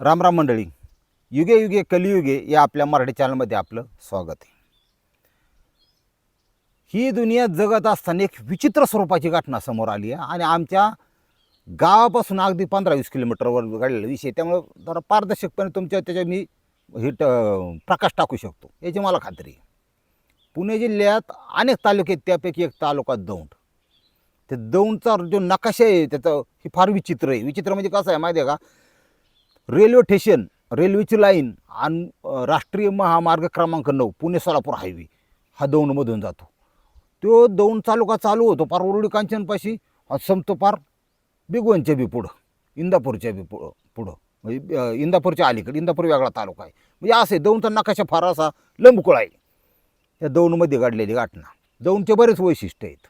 रामराम मंडळी. युगे युगे कलियुगे या आपल्या मराठी चॅनलमध्ये आपलं स्वागत आहे. ही दुनिया जगत असताना एक विचित्र स्वरूपाची घटना समोर आली आहे आणि आमच्या गावापासून अगदी पंधरा वीस किलोमीटरवर घडलेला विषय त्यामुळं जरा पारदर्शकपणे तुमच्या त्याच्या मी हे प्रकाश टाकू शकतो. याची मला खात्री आहे. पुणे जिल्ह्यात अनेक तालुके आहेत त्यापैकी एक तालुका दौंड. ते दौंडचा जो नकाशा आहे त्याचं हे फार विचित्र आहे. विचित्र म्हणजे कसं आहे माहिती आहे का? रेल्वे स्टेशन रेल्वेची लाईन आणि राष्ट्रीय महामार्ग क्रमांक नऊ पुणे सोलापूर हायवे. हा दौंडमधून जातो. तो दौंड तालुका चालू होतो पार उरडी कांचनपाशी संपतो पार बिगवनच्या बी पुढं इंदापूरच्या बी पुढं पुढं. म्हणजे इंदापूरच्या अलीकडे इंदापूर वेगळा तालुका आहे. म्हणजे असं आहे दौंडचा नकाशा फार असा लंबकुळा आहे. या दौंडमध्ये घडलेली घटना. दौंडचे बरेच वैशिष्ट्य आहेत.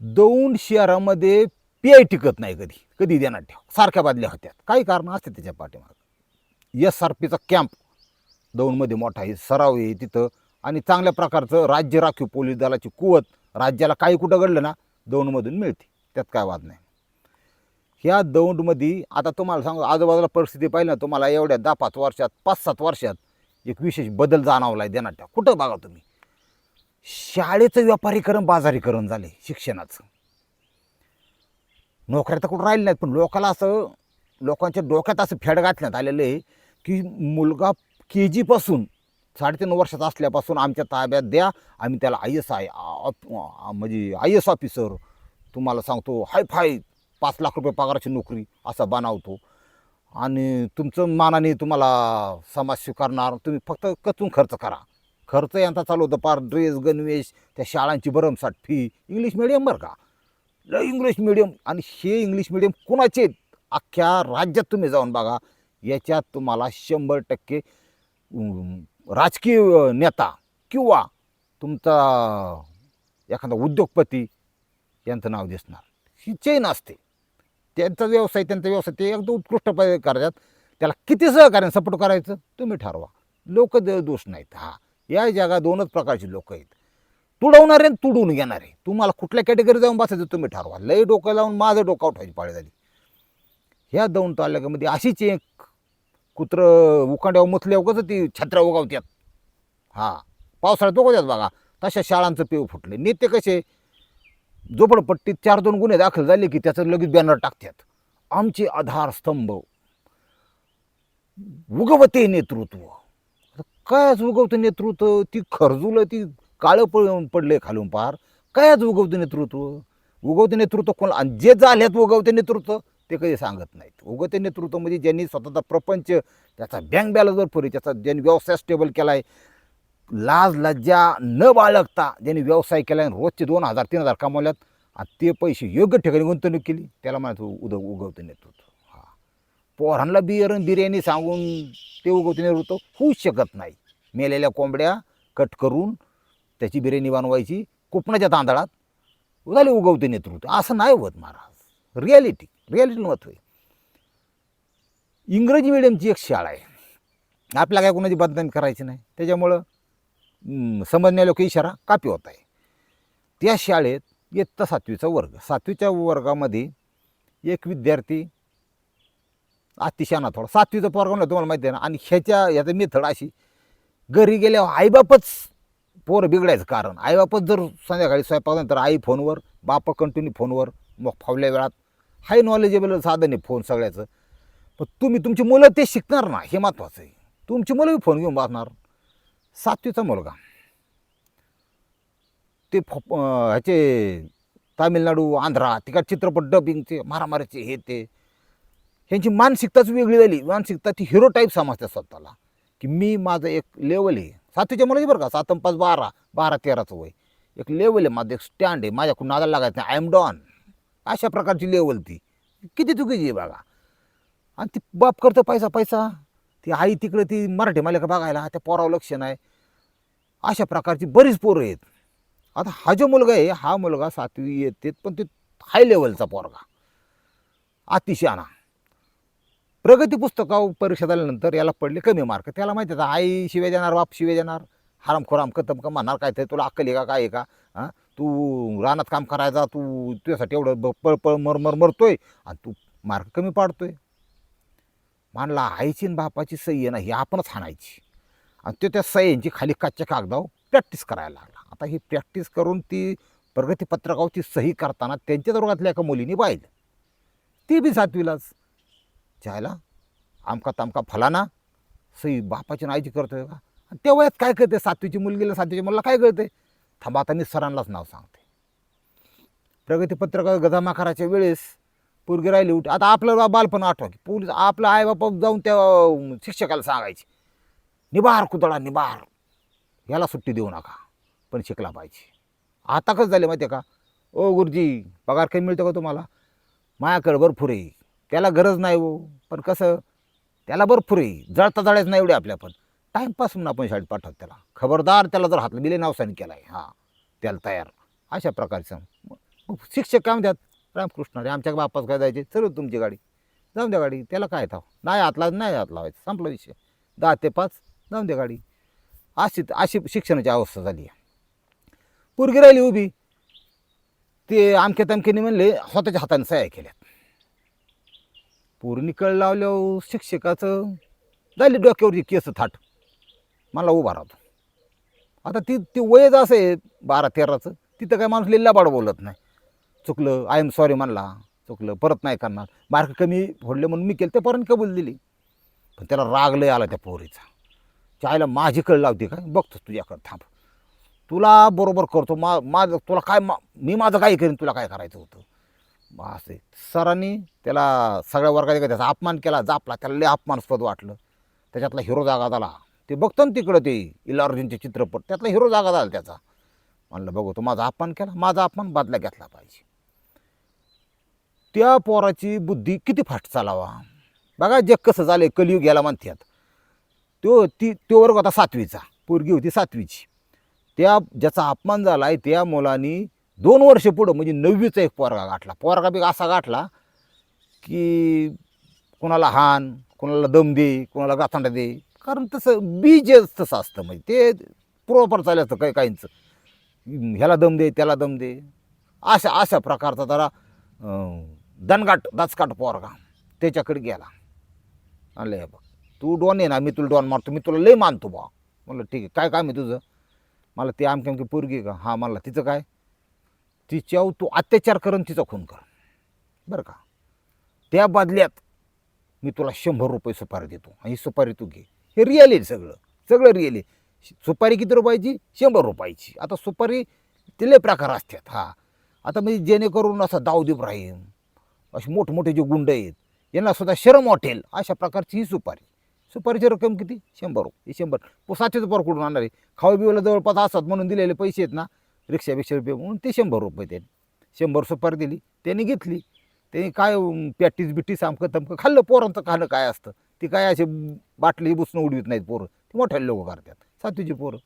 दौंड शहरामध्ये पी आय टिकत नाही कधी कधी देणार ठेव. सारख्या बादल्या होत्या काही कारण असते त्याच्या पाठीमाग. एस आर पीचा कॅम्प दौंडमध्ये मोठा आहे सराव आहे तिथं. आणि चांगल्या प्रकारचं राज्य राखीव पोलीस दलाची कुवत राज्याला काही कुठं घडलं ना दौंडमधून मिळते. त्यात काय वाद नाही. ह्या दौंडमध्ये आता तुम्हाला सांगू आजूबाजूला परिस्थिती पाहिली ना तुम्हाला एवढ्या दहा पाच वर्षात पाच सात वर्षात एक विशेष बदल जाणवला आहे देणार ठेव. कुठं बघा तुम्ही? शाळेचं व्यापारीकरण बाजारीकरण झाले शिक्षणाचं. नोकऱ्या तर कुठं राहिल्या नाहीत पण लोकाला असं लोकांच्या डोक्यात असं फेड घातण्यात आलेलं आहे की मुलगा के जीपासून साडेतीन वर्षाचा असल्यापासून आमच्या ताब्यात द्या आम्ही त्याला आय एस आय म्हणजे आय एस ऑफिसर तुम्हाला सांगतो हाय फाय पाच लाख रुपये पगाराची नोकरी असा बनावतो. आणि तुमचं मानाने तुम्हाला समाज स्वीकारणार तुम्ही फक्त कचून खर्च करा. खर्च यांचा चालू होतं पार ड्रेस गणवेश त्या शाळांची भरमसाठ फी इंग्लिश मिडियम बरं का? लय इंग्लिश मिडियम आणि हे इंग्लिश मिडियम कुणाचे अख्ख्या राज्यात तुम्ही जाऊन बघा. याच्यात तुम्हाला शंभर टक्के राजकीय नेता किंवा तुमचा एखादा उद्योगपती यांचं नाव दिसणार. ही चेन असते. त्यांचा व्यवसाय त्यांचा व्यवसाय ते एकदम उत्कृष्ट करतात. त्याला किती सहकार्य सपोर्ट करायचं? तुम्ही ठरवा. लोक दोष नाहीत. हा. या जगात दोनच प्रकारची लोक आहेत. तुडवणारे आणि तुडून आहे तुम्हाला कुठल्या कॅटेगरी जाऊन बसायचं तुम्ही ठरवा. लय डोकं लावून माझं डोकं उठायची पाळी झाली. ह्या दोन तालुक्यामध्ये अशीच एक कुत्रं उकांड्यावर मुतल्यावर कसं ती छत्र्या उगावत्यात. हां पावसाळ्यात उगवत्यात बघा. तशा शाळांचं पेव फुटले. नेते कसे? झोपडपट्टीत चार दोन गुन्हे दाखल झाले की त्याचं लगेच बॅनर टाकतात आमचे आधारस्तंभ उगवते नेतृत्व. काय कायच उगवतं नेतृत्व? ती खरजुलं ती काळं पड पडले खालून पार. कायच उगवतं नेतृत्व? उगवते नेतृत्व कोण? आणि जे झाल्यात उगवते नेतृत्व ते कधी सांगत नाहीत. उगवते नेतृत्व म्हणजे ज्यांनी स्वतःचा प्रपंच त्याचा बँक बॅलन्सवर भरपूर त्याचा ज्यांनी व्यवसाय स्टेबल केला आहे लाज लज्जा न बाळगता ज्यांनी व्यवसाय केला आहे रोजचे दोन हजार तीन हजार कमावल्यात आणि ते पैसे योग्य ठिकाणी गुंतवणूक केली त्याला म्हणायचं उद उगवते नेतृत्व. हा. पोहरांना बिअर बिर्याणी सांगून ते उगवते नेतृत्व होऊच शकत नाही. मेलेल्या कोंबड्या कट करून त्याची बिर्याणी बनवायची कोकणाच्या तांदळात. झाले उगवते नेतृत्व. असं नाही होत महाराज. रियालिटी रियालिटी महत्त्व आहे इंग्रजी मिडियमची एक शाळा आहे. आपल्या काय कोणाची बदनामी करायची नाही. त्याच्यामुळं समजण्या लोक इशारा कापी होत आहे. त्या शाळेत इयत्ता सातवीचा वर्ग. सातवीच्या वर्गामध्ये एक विद्यार्थी अतिशयाना थोडा. सातवीचा पोरगा म्हणलं तुम्हाला माहिती आहे ना? आणि ह्याच्या ह्याचा मेथड अशी. घरी गेल्यावर आईबापच पोरं बिघडायचं कारण. आईबापच जर संध्याकाळी स्वयंपाकानंतर आई फोनवर बाप कंटिन्यू फोनवर मग फावल्या वेळात. हाय नॉलेजेबल साधन आहे फोन सगळ्याचं. पण तुम्ही तुमची मुलं ते शिकणार ना हे महत्त्वाचं आहे. तुमची मुलं बी फोन घेऊन बसणार. सातवीचा मुलगा. ते फ ह्याचे तामिळनाडू आंध्रा तिकडे चित्रपट डबिंगचे मारामारीचे हे ते. ह्यांची मानसिकताच वेगळी झाली. मानसिकता ती हिरो टाईप समजते स्वतःला. की मी माझं एक लेवल आहे. सातवीच्या मुलाची बरं का? सात पाच बारा बारा तेराचं वय. एक लेवल आहे माझं एक स्टँड आहे. माझ्याकडून नादाला लागायचं नाही. आय एम डॉन अशा प्रकारची लेवल ती. किती चुकीची आहे बघा. आणि ती बाप करतो पैसा पैसा. ती आई तिकडे ती मराठी मालिका बघायला. त्या पोरावर लक्ष नाही. अशा प्रकारची बरीच पोरं आहेत. आता हा जो मुलगा आहे हा मुलगा सातवी येते पण ते हाय लेवलचा पोरगा. अतिशहाणा प्रगती पुस्तकावर परीक्षा झाल्यानंतर याला पडले कमी मार्क त्याला माहिती आहे आता आई शिवे देणार बाप शिवे देणार. हराम खोराम कतम का म्हणणार काय ते? तुला अक्कल आहे का? काय आहे का? हां? तू रानात काम करायचा तू तुझ्यासाठी एवढं ब- पळ पळ मरतोय आणि तू मार्क कमी पाडतोय. मानला आईची आणि बापाची सही आहे ना ही आपणच हाणायची. आणि तो त्या सह्यांची खाली कच्च्या कागदावर प्रॅक्टिस करायला लागला. आता ही प्रॅक्टिस करून ती प्रगतीपत्रकावरची सही करताना त्यांच्या वर्गातल्या एका मुलीने पाहिलं. ती बी सातवीलाच. चायला आमका तामका फलाना? सई बापाची आणि आईची करतोय का? आणि त्या वयात काय कळते सातवीची मुलगीला सातवीच्या मुलाला काय कळते थांबा आता सरांनाच नाव सांगते. प्रगतीपत्रक गजामा करायच्या वेळेस पोरगी राहिली उठ. आता आपलं बा- बालपण आठवा की पोलीस आपला आई बापा जाऊन त्या शिक्षकाला सांगायचे. निबार कुदळा निबार. याला सुट्टी देऊ नका. पण शिकला पाहिजे. आता कसं झाले माहिती आहे का? ओ गुरुजी पगार काही मिळतो का तुम्हाला? मायाकडे भरपूर आहे. त्याला गरज नाही हो. पण कसं त्याला भरपूर आहे. जळता जळायच नाही एवढे आपल्या पण. टाईमपास म्हणून आपण शाळेत पाठवत त्याला. खबरदार त्याला जर हातलं बिले नावसाने केला आहे हां त्याला तयार. अशा प्रकारचं. मग शिक्षक काय म्हणतात रामकृष्ण रे आमच्या बापास काय जायचे? चलू हो तुमची गाडी. जाऊन द्या गाडी. त्याला काय थाव नाही हातला नाही हात लावायचं. संपला विषय. दहा ते पाच. जाऊन द्या गाडी. अशी अशी शिक्षणाची अवस्था झाली आहे. पोरगी राहिली उभी. ते आमके तमकेने म्हणले स्वतःच्या हाताने सह्या केल्यात. पोरीने कळ लावल्यावर शिक्षकाचं झाली डोक्यावरची केस थाट. मला उभा राहतो. आता ती ती वयच असं आहे बारा तेराचं. तिथं काय माणूस लिल्लाबाड बोलत नाही. चुकलं आय एम सॉरी म्हणला. चुकलं परत नाही करणार. मार्क कमी फोडले म्हणून मी केलं ते परत कबूल दिली. पण त्याला राग लय आला त्या पोरीचा. चायला माझी कळ लावते काय बघतोस तुझ्याकडं थांब. तुला बरोबर करतो. मा माझं तुला काय मा मी माझं काय करीन तुला काय करायचं होतं? असे आहे. सरांनी त्याला सगळ्या वर्गात त्याचा अपमान केला जापला. त्याला लय अपमानस्पद वाटलं. त्याच्यातला हिरो जागा झाला. ते बघतो ना तिकडं ते इलार्जुनचे चित्रपट. त्यातला हिरो जागा झाला त्याचा. म्हणलं बघू तो माझा अपमान केला. माझा अपमान बदला घेतला पाहिजे. त्या पोराची बुद्धी किती फास्ट चालावा. बघा जे कसं झालं कलियुग याला म्हणतात. तो ती तो वर्ग होता सातवीचा. पोरगी होती सातवीची. त्या ज्याचा अपमान झाला आहे त्या मुलांनी दोन वर्ष पुढं म्हणजे नववीचा एक पोरगा गाठला. पोरगा बी असा गाठला की कोणाला हान कोणाला दम दे कोणाला गाथांडा दे. कारण तसं बीजच तसं असतं म्हणजे ते पूर्वपर चाललं असतं काही काहींचं. ह्याला दम दे त्याला दम दे. अशा अशा प्रकारचा जरा दणगाट दचकाट पोरगा त्याच्याकडे गेला. आणलं बघ तू डॉन आहे ना मी तुला डॉन मारतो मी तुला लई मानतो बा म्हणलं ठीक आहे काय काम आहे तुझं? मला ते आमकी आमकी पोरगी आहे का? हां मला तिचं काय? तिच्यावर तू अत्याचार करून तिचा खून कर. बरं का? त्या बदल्यात मी तुला शंभर रुपये सुपारी देतो आणि ही सुपारी तू घे. हे रिअल आहे सगळं. सगळं रिअल आहे. सुपारी किती रुपयाची? शंभर रुपयाची. आता सुपारी तिले प्रकार असतात. हा. आता म्हणजे जेणेकरून असा दाऊद इब्राहिम असे मोठमोठे जे गुंड आहेत यांना सुद्धा शरम वाटेल. अशा प्रकारची ही सुपारी. सुपारीची रक्कम किती? शंभर रुपये. हे शंभर. सातशे रुपये कुठून आणणार आहे? खाऊ बिवाला जवळपास असतात म्हणून दिलेले पैसे आहेत ना. रिक्षापेक्षा रुपये म्हणून ते शंभर रुपये त्याने शंभर सुपारी दिली त्यांनी घेतली. त्यांनी काय पॅटीस बिटीस आमकं तमकं खाल्लं पोरांचं खाणं काय असतं? ती काय असे बाटली बुसणं उडवीत नाहीत पोरं. ती मोठ्या लोक करतात. सातवीची पोरं.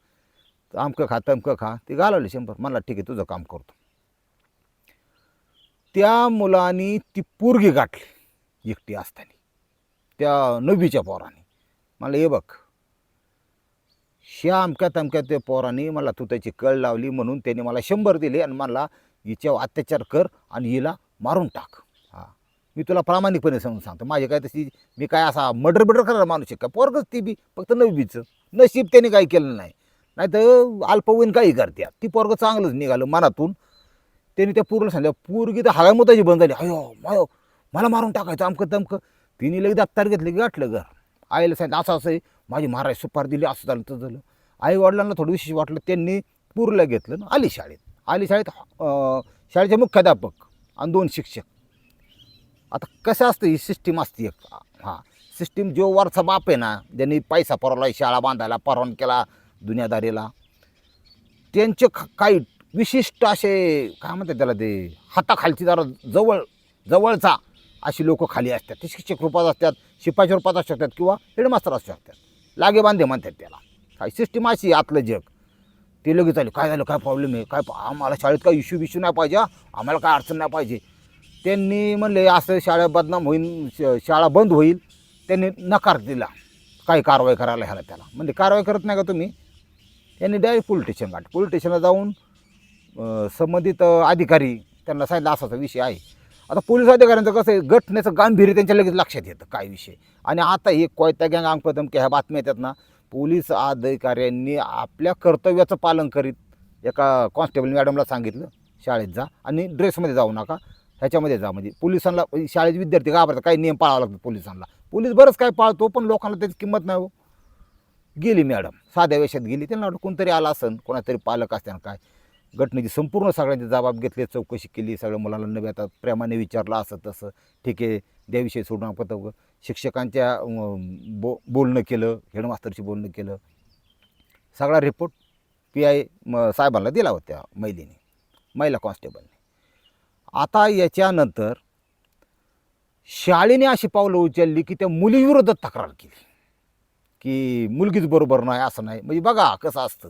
आमकं खा तमकं खा. ते घालवले शंभर. मला ठीक आहे तुझं काम करतो. त्या मुलांनी ती पोरगी गाठली एकटी असताना. त्या नववीच्या पोराने. मला हे बघ श्यामक्या तमक्या त्या पोराने मला तू त्याची कळ लावली म्हणून त्याने मला शंभर दिले आणि मला हिच्यावर अत्याचार कर आणि हिला मारून टाक. हां. मी तुला प्रामाणिकपणे समजून सांगतो माझे काय तशी मी काय असा मर्डर बिडर करणार माणूस आहे का? पोरगच ती बी फक्त नववीचं. नशीब त्याने काही केलं नाही. नाही तर अल्पवयीन काही करते ती पोरगं चांगलंच निघालं मनातून. त्याने त्या पूर्ण सांगितलं पूर्गी तर हगामुताची बंद झाली. अयो मायो मला मारून टाकायचं अमकं तमकं. तिने लगेच दप्तर घेतलं की गाठलं घर. आईला सांगितलं असं असं आहे. माझी महाराज सुपार दिली असं झालं तसं झालं. आईवडिलांना थोडीशी थोडं वाटलं त्यांनी पूरला घेतलं ना आली शाळेत. आली शाळेत शाळेचे मुख्याध्यापक आणि दोन शिक्षक. आता कसं असतं ही सिस्टीम असते एक. हां सिस्टीम जो वरचा बाप आहे ना ज्यांनी पैसा परवला शाळा बांधायला परवान केला दुनियादारीला त्यांचे ख- काही विशिष्ट असे काय म्हणतात त्याला ते हाताखालची जरा जवळ जवळचा अशी लोकं खाली असतात. ते शिक्षक रूपात असतात शिपाच्या रूपात असू शकतात किंवा हेडमास्तर असू शकतात. लागे बांधे म्हणतात त्याला. काय सिस्टीम अशी आहे आतलं जग. ते लगेच आले काय झालं काय प्रॉब्लेम आहे? काय आम्हाला शाळेत काय इश्यू बिश्यू नाही पाहिजे आम्हाला काय अडचण नाही पाहिजे. त्यांनी म्हणले असं शाळा बदनाम होईल श- शाळा बंद होईल. त्यांनी नकार दिला. काही कारवाई करायला ह्याला त्याला? म्हणजे कारवाई करत नाही का तुम्ही? त्यांनी डायरेक्ट पोलीस स्टेशन गाठ पोलीस स्टेशनला जाऊन संबंधित अधिकारी त्यांना सांगितलं असा विषय आहे. आता पोलीस अधिकाऱ्यांचं कसं आहे घटनेचं गांभीर्य त्यांच्या लगेच लक्षात येतं काय विषय. आणि आता हे कोयता गँग अंकदम की ह्या बातम्या येतात ना पोलीस अधिकाऱ्यांनी आपल्या कर्तव्याचं पालन करीत एका कॉन्स्टेबल मॅडमला सांगितलं शाळेत जा आणि ड्रेसमध्ये जाऊ नका ह्याच्यामध्ये जा. म्हणजे पोलिसांना म्हणजे शाळेत विद्यार्थी घाबरतात काही नियम पाळावं लागतात पोलिसांना. पोलीस बरंच काय पाळतो पण लोकांना त्याची किंमत नाही हो. गेली मॅडम साध्या वेशात गेली त्यांना वाटतं कोणतरी आला असन कोणातरी पालक असताना काय. घटनेची संपूर्ण सगळ्यांचे जबाब घेतली चौकशी केली सगळ्या मुलांना नव्हे आता प्रेमाने विचारलं असं तसं. ठीक आहे द्याविषयी सोडून आपण शिक्षकांच्या बो बोलणं केलं हेडमास्तरशी बोलणं केलं. सगळा रिपोर्ट पी आय म साहेबांना दिला होत्या महिलेने महिला कॉन्स्टेबलने आता याच्यानंतर शाळेने अशी पावलं उचलली की त्या मुलीविरोधात तक्रार केली. की मुलगीच बरोबर नाही असं नाही. म्हणजे बघा कसं असतं.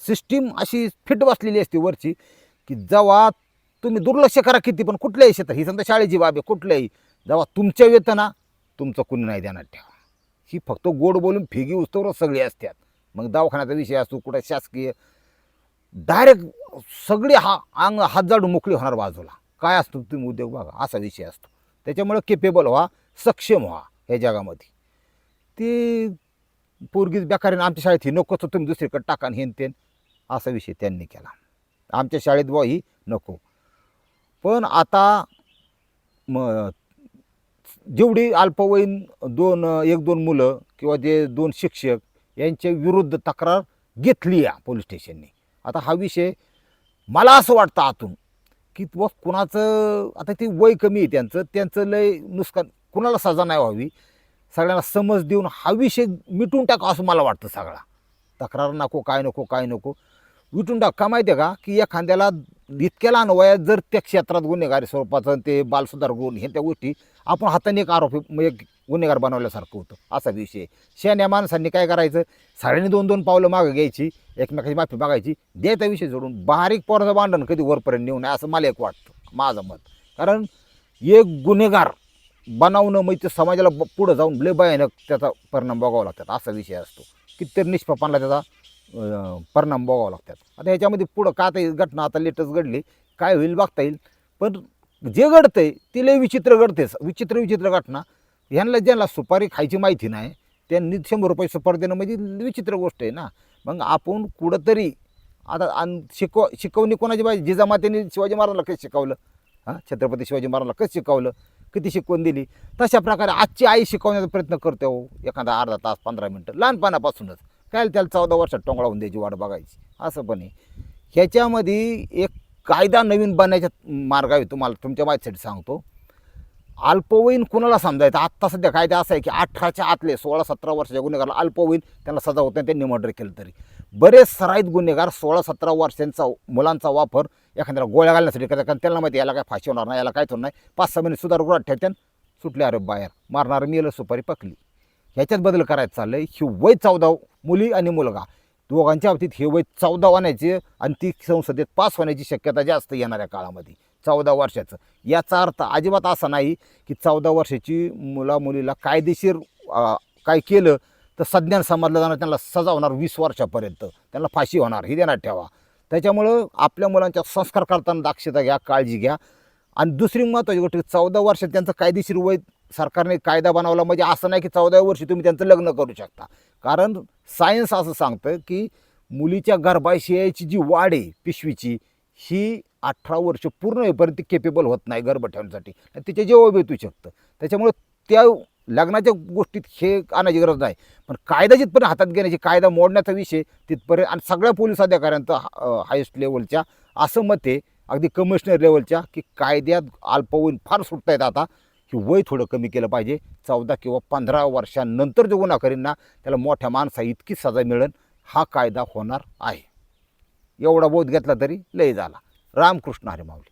सिस्टीम अशी फिट बसलेली असते वरची की जेव्हा तुम्ही दुर्लक्ष करा किती पण कुठल्याही क्षेत्रात ही समजा शाळेची बाब आहे कुठल्याही जेव्हा तुमच्या वेतना तुमचं कुणी नाही देणार ठेवा. ही फक्त गोड बोलून फिगी उस्तवर सगळी असतात मग दवाखान्याचा विषय असतो कुठं शासकीय. डायरेक्ट सगळे हा अंग हात जाडून मोकळी होणार बाजूला. काय असतो तुम्ही उद्योग बघा असा विषय असतो. त्याच्यामुळं केपेबल व्हा सक्षम व्हा ह्या जगामध्ये. ते पोरगीच बेकारीनं आमच्या शाळेत ही नको तर तुम्ही दुसरीकडे टाका हेन तेन. असा विषय त्यांनी केला. आमच्या शाळेत बुवा ही नको. पण आता म जेवढी अल्पवयीन दोन एक दोन मुलं किंवा जे दोन शिक्षक यांच्या विरुद्ध तक्रार घेतली या पोलीस स्टेशनने. आता हा विषय मला असं वाटतं आतून की व कुणाचं आता ते वय कमी आहे त्यांचं त्यांचं लय नुकसान कुणाला सजा नाही व्हावी. सगळ्यांना समज देऊन हा विषय मिटून टाका असं मला वाटतं सगळा. तक्रार नको काय नको काय नको. विटून टाक का माहिती आहे का? की एखाद्याला इतक्या लहान वयात जर त्या क्षेत्रात गुन्हेगारी स्वरूपाचं ते बालसुधार गुण हे त्या गोष्टी आपण हाताने एक आरोपी म्हणजे एक गुन्हेगार बनवल्यासारखं होतं. असा विषय. शहाण्या माणसांनी काय करायचं? साड्याने दोन दोन पावलं मागं घ्यायची एकमेकाची माफी मागायची द्यायचा विषय जोडून बारीक पोराचं भांडण कधी वरपर्यंत नेऊ नये असं मला एक वाटतं. माझं मत. कारण एक गुन्हेगार बनवणं म्हणजे ते समाजाला पुढं जाऊन लय भयानक त्याचा परिणाम बघावा लागतात असा विषय असतो. कितीतरी निष्पापांना त्याचा. परिणाम बघावा लागतात. आता ह्याच्यामध्ये पुढं का आता घटना आता लेटच घडली काय होईल बघता येईल. पण जे घडतंय ते लय विचित्र घडतेच विचित्र विचित्र घटना. ह्यांना ज्यांना सुपारी खायची माहिती नाही त्यांनी शंभर रुपये सुपारी देणं म्हणजे विचित्र गोष्ट आहे ना. मग आपण कुठंतरी आता आणि शिकव शिकवणी कोणाची पाहिजे? जिजामातेने शिवाजी महाराजांना कसं शिकवलं? हां? छत्रपती शिवाजी महाराजांना कसं शिकवलं? किती शिकवण दिली? तशा प्रकारे आजची आई शिकवण्याचा प्रयत्न करते हो एखादा अर्धा तास पंधरा मिनटं लहानपणापासूनच. काय त्याला चौदा वर्षात टोंगळा होऊन द्यायची वाट बघायची? असं पण आहे. ह्याच्यामध्ये एक कायदा नवीन बनण्याच्या मार्ग आहे तुम्हाला तुमच्या माहितीसाठी सांगतो. अल्पवयीन कुणाला समजायचं? आत्ता सध्या कायदा असा आहे की अठराच्या आतले सोळा सतरा वर्षाच्या गुन्हेगारला अल्पवयीन त्यांना सजा होत नाही त्यांनी मर्डर केलं तरी. बरेच सराईत गुन्हेगार सोळा सतरा वर्षांचा मुलांचा वापर एखाद्याला गोळ्या घालण्यासाठी करतात. कारण त्यांना माहिती याला काय फाशी होणार नाही याला काय होणार नाही. पाच सहा महिने सुधार ठेवत्यान सुटले अरे बाहेर. मारणारं मेलं सुपारी पकली. ह्याच्यात बदल करायचं आहे ही वय चौदा मुली आणि मुलगा. दोघांच्या बाबतीत हे वय चौदा होण्याचे आणि ती संसदेत पास होण्याची शक्यता जास्त येणाऱ्या काळामध्ये. चौदा वर्षाचं. याचा अर्थ अजिबात असा नाही की चौदा वर्षाची मुला मुलीला कायदेशीर काय केलं तर सज्ञान समजलं जाणार त्यांना सजा होणार वीस वर्षापर्यंत. त्यांना फाशी होणार ही देण्यात ठेवा. त्याच्यामुळं आपल्या मुलांच्या संस्कार करताना दाक्षता घ्या काळजी घ्या. आणि दुसरी महत्त्वाची गोष्ट चौदा वर्ष त्यांचं कायदेशीर वय सरकारने कायदा बनवला. म्हणजे असं नाही की चौदा वर्षी तुम्ही त्यांचं लग्न करू शकता. कारण सायन्स असं सांगतं की मुलीच्या गर्भाशयाची जी वाढ आहे पिशवीची ही अठरा वर्ष पूर्ण होईपर्यंत ती केपेबल होत नाही गर्भ ठेवण्यासाठी आणि तिचे जेव्हा भेटू शकतं. त्याच्यामुळे त्या लग्नाच्या गोष्टीत हे आणायची गरज नाही. पण कायदा जिथपर्यंत हातात घेण्याची कायदा मोडण्याचा विषय तिथपर्यंत आणि सगळ्या पोलीस अधिकाऱ्यांचं हायेस्ट लेवलच्या असं मत आहे अगदी कमिशनर लेवलच्या की कायद्यात अल्पवयीन फार सुटता येत आता. की वय थोडं कमी केलं पाहिजे. चौदा किंवा पंधरा वर्षांनंतर जो गुन्हा त्याला मोठ्या माणसा इतकी सजा मिळेल हा कायदा होणार आहे. एवढा बोध घेतला तरी लय झाला. रामकृष्ण हरे माऊली.